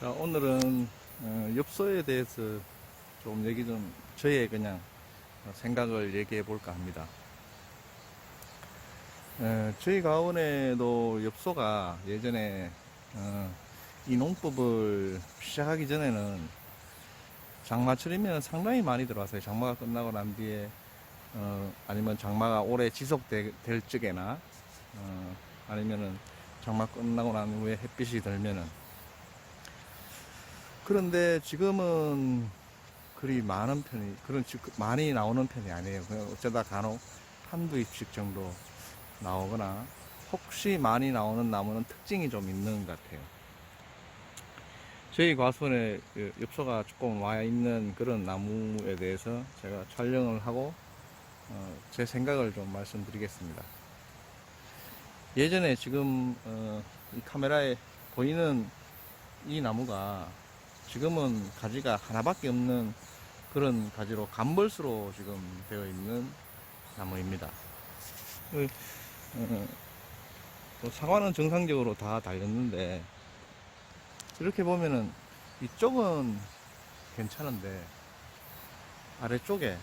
자, 오늘은 어, 엽서에 대해서 좀 얘기 좀 저의 그냥 생각을 얘기해 볼까 합니다. 에, 저희 가원에도 엽서가 예전에 어, 이 농법을 시작하기 전에는 장마철이면 상당히 많이 들어왔어요. 장마가 끝나고 난 뒤에 어, 아니면 장마가 오래 지속될 적에나 어, 아니면은 장마 끝나고 난 후에 햇빛이 들면은 그런데 지금은 그리 많은 편이 그런 즉 많이 나오는 편이 아니에요. 그냥 어쩌다 간혹 한두 입씩 정도 나오거나 혹시 많이 나오는 나무는 특징이 좀 있는 것 같아요. 저희 과수원에 그 엽서가 조금 와 있는 그런 나무에 대해서 제가 촬영을 하고 어, 제 생각을 좀 말씀드리겠습니다. 예전에 지금 어, 이 카메라에 보이는 이 나무가 지금은 가지가 하나밖에 없는 그런 가지로 감벌수로 지금 되어 있는 나무입니다. 그, 어, 또 사과는 정상적으로 다 달렸는데 이렇게 보면은 이쪽은 괜찮은데 아래쪽에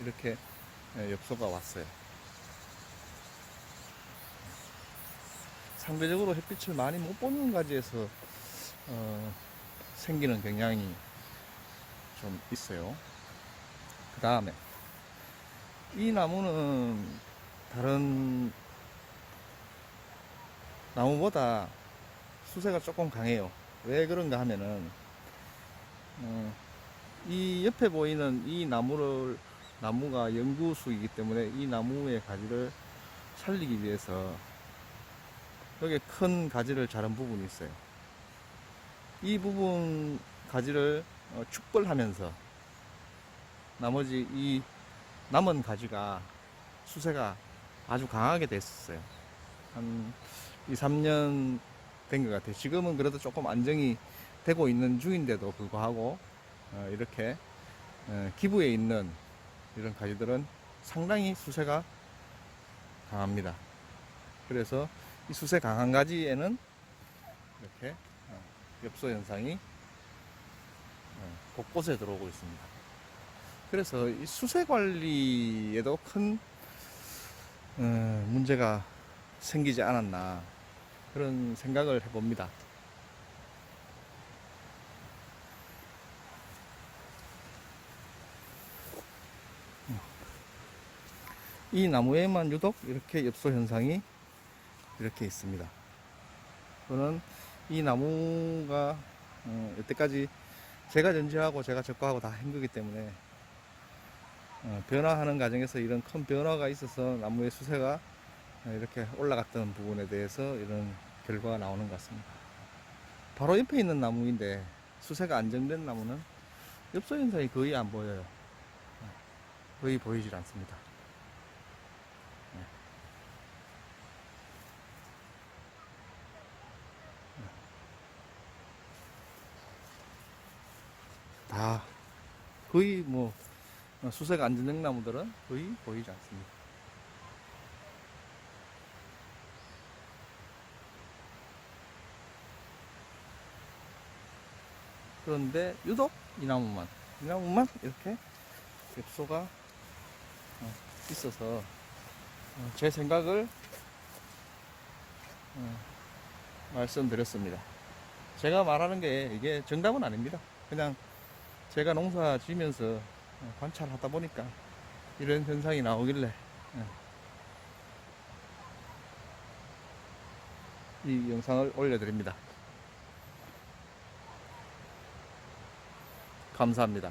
이렇게 예, 엽서가 왔어요. 상대적으로 햇빛을 많이 못 보는 가지에서 어, 생기는 경향이 좀 있어요. 그 다음에 이 나무는 다른 나무보다 수세가 조금 강해요. 왜 그런가 하면은 어, 이 옆에 보이는 이 나무를 나무가 연구수이기 때문에 이 나무의 가지를 살리기 위해서 여기 큰 가지를 자른 부분이 있어요. 이 부분 가지를 어, 축벌하면서 나머지 이 남은 가지가 수세가 아주 강하게 됐었어요. 한 2, 3년 된 것 같아요. 지금은 그래도 조금 안정이 되고 있는 중인데도 불구하고 어, 이렇게 어, 기부에 있는 이런 가지들은 상당히 수세가 강합니다. 그래서 이 수세 강한 가지에는 이렇게 어, 엽소 현상이 어, 곳곳에 들어오고 있습니다. 그래서 이 수세 관리에도 큰 어, 문제가 생기지 않았나 그런 생각을 해봅니다. 이 나무에만 유독 이렇게 엽소 현상이 이렇게 있습니다. 저는 이 나무가 어, 여태까지 제가 전지하고 제가 적과하고 다한 거기 때문에 어, 변화하는 과정에서 이런 큰 변화가 있어서 나무의 수세가 어, 이렇게 올라갔던 부분에 대해서 이런 결과가 나오는 것 같습니다. 바로 옆에 있는 나무인데 수세가 안정된 나무는 엽소 현상이 거의 안 보여요. 어, 거의 보이질 않습니다. 다 거의 뭐 수세가 안전된 나무들은 거의 보이지 않습니다. 그런데 유독 이 나무만 이 나무만 이렇게 엽소가 어, 있어서 어, 제 생각을 어, 말씀드렸습니다. 제가 말하는 게 이게 정답은 아닙니다. 그냥 제가 농사 지면서 어, 관찰하다 보니까 이런 현상이 나오길래 예. 이 영상을 올려드립니다. 감사합니다.